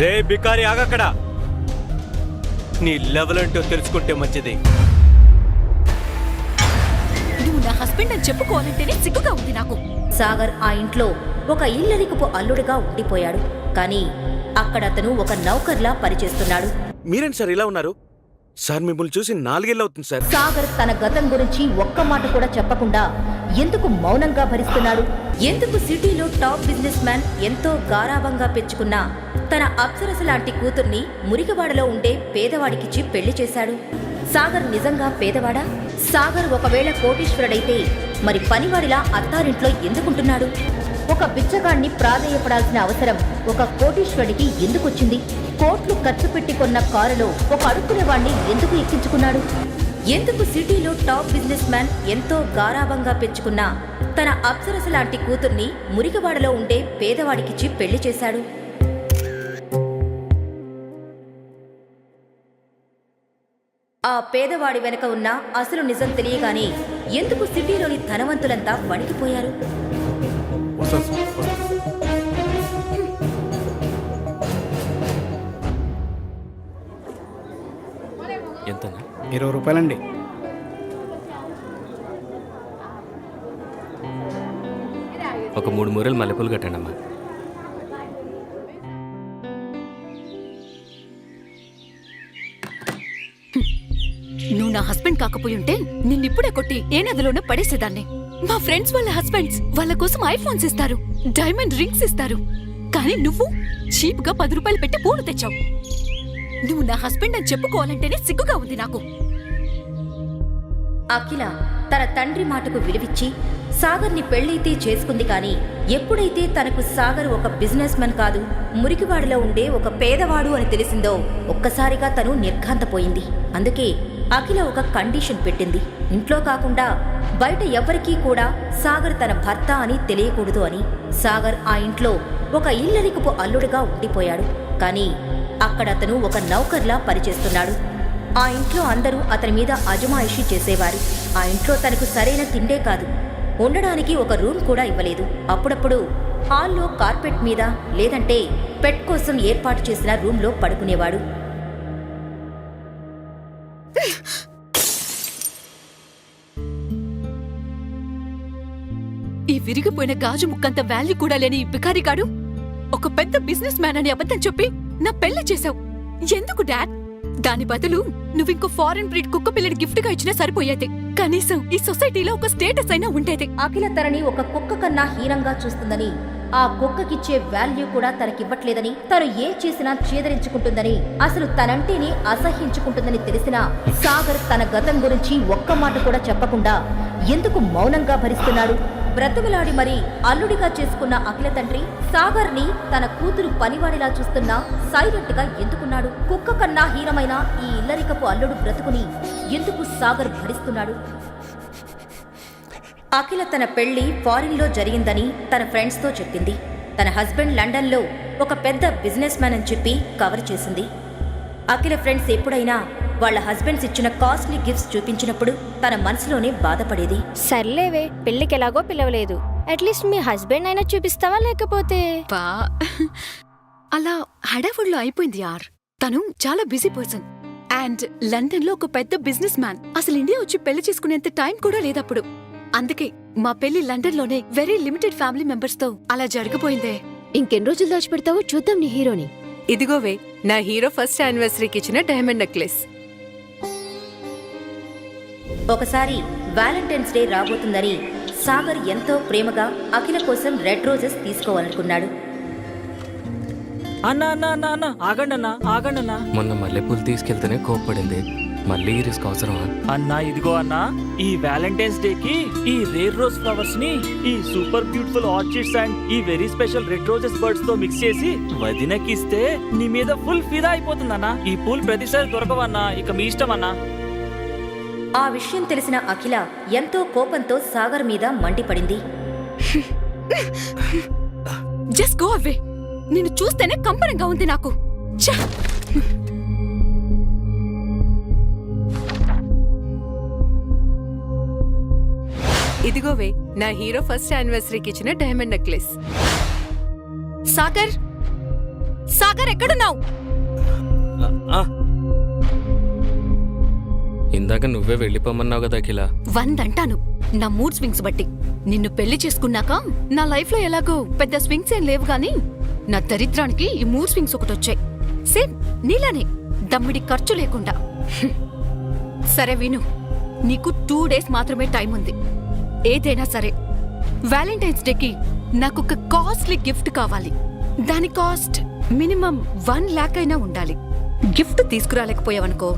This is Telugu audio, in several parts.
రే బికారి ఆగక్కడ? నీ లెవెల్ అంటూ తెలుసుకుంటే మంచిది. నువ్వు నా హస్బెండ్ అని చెప్పుకోవాలంటేనే సిగ్గుగా ఉంది నాకు. సాగర్ ఆ ఇంట్లో ఒక ఇల్లరికపు అల్లుడిగా ఉండిపోయాడు. కానీ అక్కడ అతను ఒక నౌకర్లా పనిచేస్తున్నాడు. మీరేంటి సార్ ఇలా ఉన్నారు? సార్ మిమ్మల్ని చూసి నాలుగేళ్ళు అవుతుంది సార్. సాగర్ తన గతం గురించి ఒక్క మాట కూడా చెప్పకుండా ఎందుకు మౌనంగా భరిస్తున్నాడు? ఎందుకు సిటీలో టాప్ బిజినెస్ మ్యాన్ ఎంతో గారాభంగా పెంచుకున్న తన అప్సరస లాంటి కూతుర్ని మురికివాడలో ఉండే పేదవాడికిచ్చి పెళ్ళి చేశాడు? సాగర్ నిజంగా పేదవాడా? సాగర్ ఒకవేళ కోటీశ్వరుడైతే మరి పనివాడిలా అత్తారింట్లో ఎందుకుంటున్నాడు? ఒక బిచ్చగాణ్ణి ప్రాధేయపడాల్సిన అవసరం ఒక కోటీశ్వరుడికి ఎందుకొచ్చింది? కోట్లు ఖర్చు పెట్టి కొన్న కారులో ఒక అడుక్కునేవాణ్ణి ఎందుకు ఎక్కించుకున్నాడు? ఎందుకు సిటీలో టాప్ బిజినెస్ మ్యాన్ ఎంతో గారాభంగా పెంచుకున్న తన అప్సరస లాంటి కూతుర్ని మురికివాడలో ఉండే పేదవాడికిచ్చి పెళ్ళి చేశాడు? ఆ పేదవాడి వెనక ఉన్న అసలు నిజం తెలియగానే ఎందుకు సిటీలోని ధనవంతులంతా వణికిపోయారు? ఎంతనా? ఇరవై రూపాయలండి. ఒక మూడు మూరలు మల్లెపూలు కట్టండి అమ్మా నువ్వు నా హస్బెండ్ కాకపోయి ఉంటే నిన్నిప్పుడే కొట్టి ఏ నదిలోనూ పడేసేదాన్ని. మా ఫ్రెండ్స్ వాళ్ళ హస్బెండ్స్ వాళ్ళ కోసం ఐఫోన్స్ ఇస్తారు డైమండ్ రింగ్స్ ఇస్తారు. కానీ నువ్వు చీప్గా పది రూపాయలు పెట్టి పూలు తెచ్చావు. నువ్వు నా హస్బెండ్ అని చెప్పుకోవాలంటేనే సిగ్గుగా ఉంది నాకు. అఖిల తన తండ్రి మాటకు విలువిచ్చి సాగర్ని పెళ్ళైతే చేసుకుంది కానీ ఎప్పుడైతే తనకు సాగర్ ఒక బిజినెస్ మెన్ కాదు మురికివాడిలో ఉండే ఒక పేదవాడు అని తెలిసిందో ఒక్కసారిగా తను నిర్ఘాంతపోయింది. అందుకే అఖిల ఒక కండిషన్ పెట్టింది. ఇంట్లో కాకుండా బయట ఎవరికీ కూడా సాగర్ తన భర్త అని తెలియకూడదు అని సాగర్ ఆ ఇంట్లో ఒక ఇల్లరికపు అల్లుడుగా ఉండిపోయాడు. కానీ అక్కడ అతను ఒక నౌకర్లా పనిచేస్తున్నాడు. ఆ ఇంట్లో అందరూ అతని మీద అజమాయిషీ చేసేవారు. ఆ ఇంట్లో తనకు సరైన తిండే కాదు. ఉండడానికి ఒక రూమ్ కూడా ఇవ్వలేదు. అప్పుడప్పుడు హాల్లో కార్పెట్ మీద లేదంటే పెట్ కోసం ఏర్పాటు చేసిన రూమ్లో పడుకునేవాడు. ఈ విరిగిపోయిన గాజు ముక్కంత వాల్యూ కూడా లేని ఈ బికారిగాడు ఒక పెద్ద బిజినెస్ మ్యాన్ అని అబద్ధం చెప్పి నా పెళ్ళి చేశావు. ఎందుకు డాడ్? దాని బదులు నువ్వింకో ఫారెన్ బ్రీడ్ కుక్క పిల్లని గిఫ్ట్గా ఇచ్చినా సరిపోయేది. కనీసం ఈ సొసైటీలో ఒక స్టేటస్ అయినా ఉండేది. అఖిల తనని ఒక కుక్క కన్నా హీనంగా చూస్తుందని ఆ కుక్కకిచ్చే వాల్యూ కూడా తనకివ్వట్లేదని తను ఏ చేసినా చేదరించుకుంటుందని అసలు తనంటేనే అసహ్యించుకుంటుందని తెలిసినా సాగర్ తన గతం గురించి ఒక్క మాట కూడా చెప్పకుండా ఎందుకు మౌనంగా భరిస్తున్నాడు? బ్రతుకులాడి మరీ అల్లుడిగా చేసుకున్న అఖిల తండ్రి సాగర్ని తన కూతురు పనివాడిలా చూస్తున్నా సైలెంట్గా ఎందుకున్నాడు? కుక్క కన్నా హీనమైన ఈ ఇల్లరికపు అల్లుడు బ్రతుకుని ఎందుకు సాగర్ భరిస్తున్నాడు? అఖిల తన పెళ్ళి ఫారిన్లో జరిగిందని తన ఫ్రెండ్స్తో చెప్పింది. తన హస్బెండ్ లండన్లో ఒక పెద్ద బిజినెస్ మ్యాన్ అని చెప్పి కవర్ చేసింది. అఖిల ఫ్రెండ్స్ ఎప్పుడైనా వాళ్ళ హస్బెండ్స్ ఇచ్చిన కాస్ట్లీ గిఫ్ట్స్ చూపించినప్పుడు తన మనసులోనే బాధపడేది. సర్లేవే పెళ్ళికి ఎలాగో పిలవలేదు. అట్లీస్ట్ మీ హస్బెండ్ అయినా చూపిస్తావా లేకపోతే? బా అలా హడావుడిలో అయిపోయింది యార్. తను చాలా బిజీ పర్సన్. అండ్ లండన్లో ఒక పెద్ద బిజినెస్ మ్యాన్. అసలు ఇండియా వచ్చి పెళ్ళి చేసుకునేంత టైం కూడా లేదప్పుడు. అందుకే మా పెళ్ళి లండన్లోనే వెరీ లిమిటెడ్ ఫ్యామిలీ మెంబర్స్తో అలా జరగబోయిందే. ఇంకెన్ని రోజులు దాచిపెడతావో చూద్దాం నీ హీరోని. ఇదిగోవే నా హీరో ఫస్ట్ యానివర్సరీకి ఇచ్చిన డైమండ్ నెక్లెస్ ఒకసారి వ్యాలంటైన్స్ డే రాబోతుందని సాగర్ ఎంతో ప్రేమగా అఖిల కోసం రెడ్ రోజెస్ తీసుకోవాలనుకున్నాడు. అన్న అన్న అన్న అన్న ఆగండి అన్న ఆగండి అన్న. మొన్న మల్లెపూలు తీసుకెళ్తేనే కోప్పడింది. మళ్ళీ రిస్క్ అవసరమా? అన్న ఇదిగో అన్న ఈ వ్యాలంటైన్స్ డే కి ఈ రేర్ రోజ్ ఫ్లవర్స్ని ఈ సూపర్ బ్యూటిఫుల్ ఆర్చిడ్స్ అండ్ ఈ వెరీ స్పెషల్ రెడ్ రోజెస్ బర్డ్స్తో మిక్స్ చేసి వదినకి ఇస్తే నీ మీద ఫుల్ ఫిదా అయిపోతుందన్న. ఈ పూల్ ప్రతిసారి దొరకవన్నా ఇక మీ ఇష్టం అన్నా. ఆ విషయం తెలిసిన అఖిల ఎంతో కోపంతో సాగర్ మీద మండిపడింది. Just go away. నిన్ను చూస్తేనే కంపరంగా ఉంది నాకు! ఇదిగోవే నా హీరో ఫస్ట్ యానివర్సరీకి ఇచ్చిన డైమండ్ నెక్లెస్. సాగర్! సాగర్ ఎక్కడున్నావు? ఆ, ఇందాక నువ్వే వెళ్ళిపోమన్నావు కదా అఖిల. వందంటాను. నా మూడ్ స్వింగ్స్ బట్టి. నిన్ను పెళ్ళి చేసుకున్నాక నా లైఫ్లో ఎలాగో పెద్ద స్వింగ్స్ ఏం లేవు గాని నా దరిద్రానికి ఈ మూడ్ స్వింగ్స్ ఒకటి వచ్చాయి. సేమ్ నీలానే దమ్మిడి ఖర్చు లేకుండా. సరే విను నీకు టూ డేస్ మాత్రమే టైం ఉంది. ఏదైనా సరే వ్యాలంటైన్స్ డేకి నాకు ఒక కాస్ట్లీ గిఫ్ట్ కావాలి. దాని కాస్ట్ మినిమం వన్ లాక్ అయినా ఉండాలి. గిఫ్ట్ తీసుకురాలేకపోయావనుకో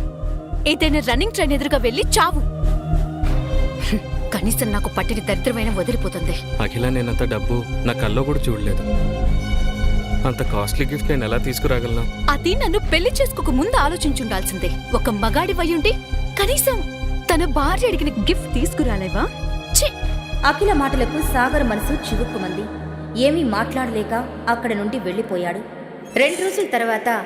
ఏదైనా రన్నింగ్ ట్రైన్ ఎదురుగా వెళ్ళి చావు. కనీసం నాకు పట్టిన దరిద్రమైన వదిలిపోతుంది. అఖిల నేనంత డబ్బు నా కల్లో కూడా చూడలేదు. అంత కాస్ట్లీ గిఫ్ట్ నేను ఎలా తీసుకురాగలను? అది నన్ను పెళ్ళి చేసుకోక ముందు ఆలోచించుండాల్సిందే. ఒక మగాడి వయ్యుండి కనీసం తన భార్య అడిగిన గిఫ్ట్ తీసుకురాలేవా? ఛీ! అఖిల మాటలకు సాగర్ మనసు చివుక్కుమంది. ఏమీ మాట్లాడలేక అక్కడ నుండి వెళ్ళిపోయాడు. రెండు రోజుల తర్వాత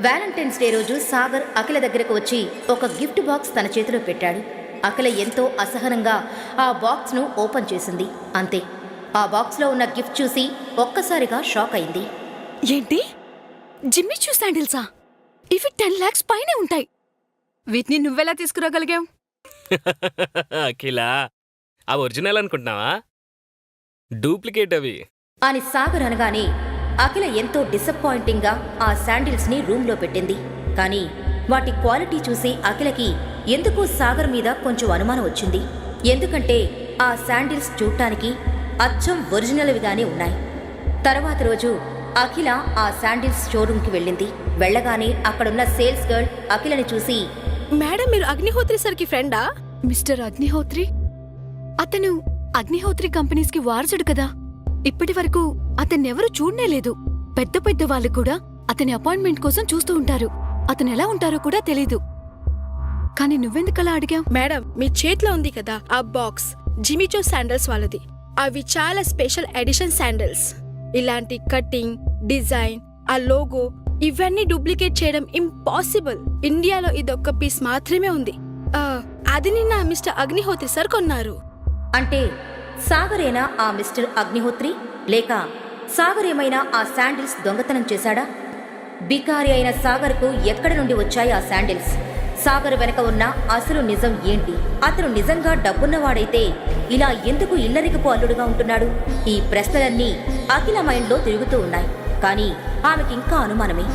వ్యాలంటైన్స్ డే రోజు సాగర్ అఖిల దగ్గరకు వచ్చి ఒక గిఫ్ట్ బాక్స్ తన చేతిలో పెట్టాడు. అఖిల ఎంతో అసహనంగా ఆ బాక్స్ను ఓపెన్ చేసింది. అంతే. ఆ బాక్స్లో ఉన్న గిఫ్ట్ చూసి ఒక్కసారిగా షాక్ అయింది. ఏంటి? జిమ్మి చూ శాండిల్సా? ఇవి టెన్ లాక్స్ పైనే ఉంటాయి. వీటిని నువ్వెలా తీసుకురాగలిగావు? అఖిల ఆ ఒరిజినల్ అనుకుంటున్నావా? డూప్లికేట్ అవి. అని సాగర్ అనగానే అఖిల ఎంతో డిసప్పాయింటింగ్గా ఆ శాండిల్స్ని రూమ్లో పెట్టింది. కానీ వాటి క్వాలిటీ చూసి అఖిలకి ఎందుకో సాగర్ మీద కొంచెం అనుమానం వచ్చింది. ఎందుకంటే ఆ శాండిల్స్ చూడటానికి అచ్చం ఒరిజినల్విగానే ఉన్నాయి. తర్వాత రోజు అఖిల ఆ శాండిల్స్ షోరూంకి వెళ్ళింది. వెళ్ళగానే అక్కడున్న సేల్స్ గర్ల్ అఖిలని చూసి మేడం మీరు అగ్నిహోత్రి సార్కి ఫ్రెండా? మిస్టర్ అగ్నిహోత్రి? అతను అగ్నిహోత్రి కంపెనీస్కి వారసుడు కదా. ఇప్పటి వరకు అతన్నెవరూ చూడనే లేదు. పెద్ద పెద్ద వాళ్ళు కూడా అతని అపాయింట్మెంట్ కోసం చూస్తూ ఉంటారు. అతను ఎలా ఉంటారో కూడా తెలీదు. కానీ నువ్వెందుకలా అడిగావు? మేడం మీ చేతిలో ఉంది కదా ఆ బాక్స్. జిమిచో శాండల్స్ వాళ్ళది. అవి చాలా స్పెషల్ ఎడిషన్ శాండల్స్. ఇలాంటి కటింగ్ డిజైన్ ఆ లోగో ఇవన్నీ డూప్లికేట్ చేయడం ఇంపాసిబుల్. ఇండియాలో ఇదొక్క పీస్ మాత్రమే ఉంది. ఆ, అది నిన్న మిస్టర్ అగ్నిహోత్రి సార్ కొన్నారు. అంటే సాగరేనా ఆ మిస్టర్ అగ్నిహోత్రి? లేక సాగర్ ఏమైనా ఆ శాండిల్స్ దొంగతనం చేశాడా? బికారి అయిన సాగర్కు ఎక్కడి నుండి వచ్చాయి ఆ శాండిల్స్? సాగర్ వెనక ఉన్న అసలు నిజం ఏంటి? అతను నిజంగా డబ్బున్నవాడైతే ఇలా ఎందుకు ఇల్లరికపు అల్లుడుగా ఉంటున్నాడు? ఈ ప్రశ్నలన్నీ అఖిల మైండ్లో తిరుగుతూ ఉన్నాయి. కానీ ఆమెకింకా అనుమానమే.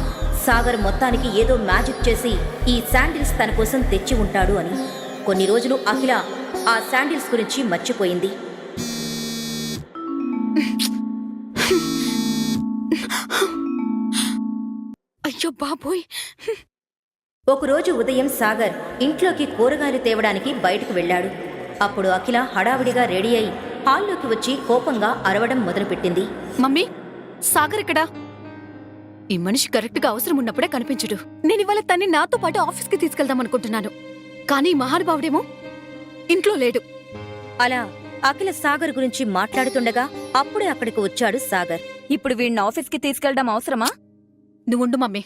సాగర్ మొత్తానికి ఏదో మ్యాజిక్ చేసి ఈ శాండిల్స్ తన కోసం తెచ్చి ఉంటాడు అని. కొన్ని రోజులు అఖిల ఆ శాండిల్స్ గురించి మర్చిపోయింది. అయ్యో బాబోయ్. ఒకరోజు ఉదయం సాగర్ ఇంట్లోకి కూరగాయలు తేవడానికి బయటకు వెళ్ళాడు. అప్పుడు అఖిల హడావిడిగా రెడీ అయి హాల్లోకి వచ్చి కోపంగా అరవడం మొదలుపెట్టింది. మమ్మీ సాగర్ ఎక్కడా? ఈ మనిషి కరెక్ట్గా అవసరం ఉన్నప్పుడే కనిపించడు. నేను ఇవాళ తన్ని నాతో పాటు ఆఫీస్కి తీసుకెళ్దాం అనుకుంటున్నాను. కానీ మహానుభావుడేమో ఇంట్లో లేడు. అలా అఖిల సాగర్ గురించి మాట్లాడుతుండగా అప్పుడే అక్కడికి వచ్చాడు సాగర్. ఇప్పుడు వీడిని ఆఫీస్కి తీసుకెళ్దాం అవసరమా? నువ్వుండు మమ్మీ.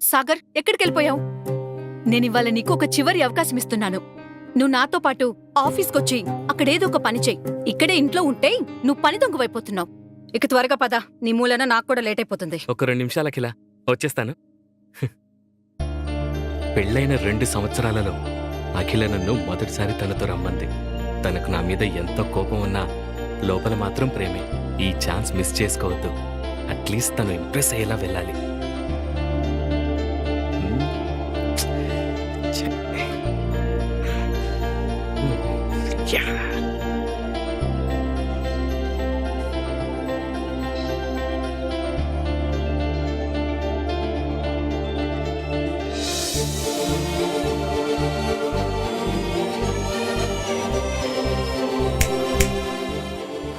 సాగర్ ఎక్కడికెళ్ళిపోయావు? నేను నీకు ఒక చివరి అవకాశం ఇస్తున్నాను. నువ్వు నాతో పాటు ఆఫీస్కొచ్చి అక్కడేదో ఒక పని చెయ్యి ఇక్కడే ఇంట్లో ఉంటే నువ్వు పని దొంగవైపోతున్నావు. ఇక త్వరగా పద నీ మూలన నాకు కూడా లేట్ అయిపోతుంది ఒక రెండు నిమిషాలకిలా వచ్చేస్తాను. పెళ్ళైన రెండు సంవత్సరాలలో అఖిల నన్ను మొదటిసారి తనతో రమ్మంది. తనకు నా మీద ఎంతో కోపం ఉన్నా లోపల మాత్రం ప్రేమే. ఈ ఛాన్స్ మిస్ చేసుకోవద్దు. అట్లీస్ట్ తను ఇంప్రెస్ అయ్యేలా వెళ్ళాలి.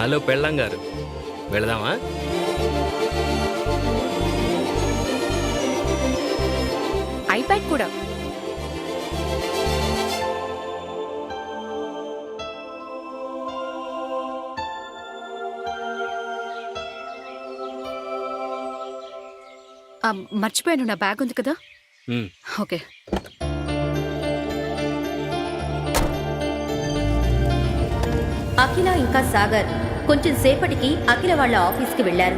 హలో పెళ్ళం గారు. వెళదామా? ఐప్యాడ్ కూడా. ఆ, మర్చిపోయాను నా బ్యాగ్ ఉంది కదా? హ్మ్. ఓకే. అఖిల ఇంకా సాగర్. కొంచెం సేపటికి అఖిల వాళ్ళ ఆఫీస్కి వెళ్ళారు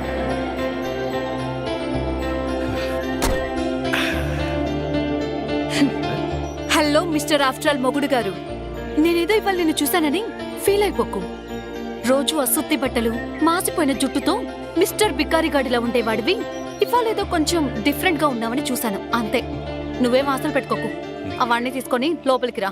హలో మిస్టర్ ఆఫ్టర్ మొగుడు గారు. నేనేదో ఇవాళ నిన్ను చూశానని ఫీల్ అయిపోకు. రోజు అసొత్తి బట్టలు మాసిపోయిన జుట్టుతో మిస్టర్ బికారిగాడిలా ఉండేవాడివి. ఇవాళ ఏదో కొంచెం డిఫరెంట్గా ఉన్నామని చూశాను. అంతే. నువ్వేం ఆశలు పెట్టుకోకు. అవన్నీ తీసుకొని లోపలికి రా.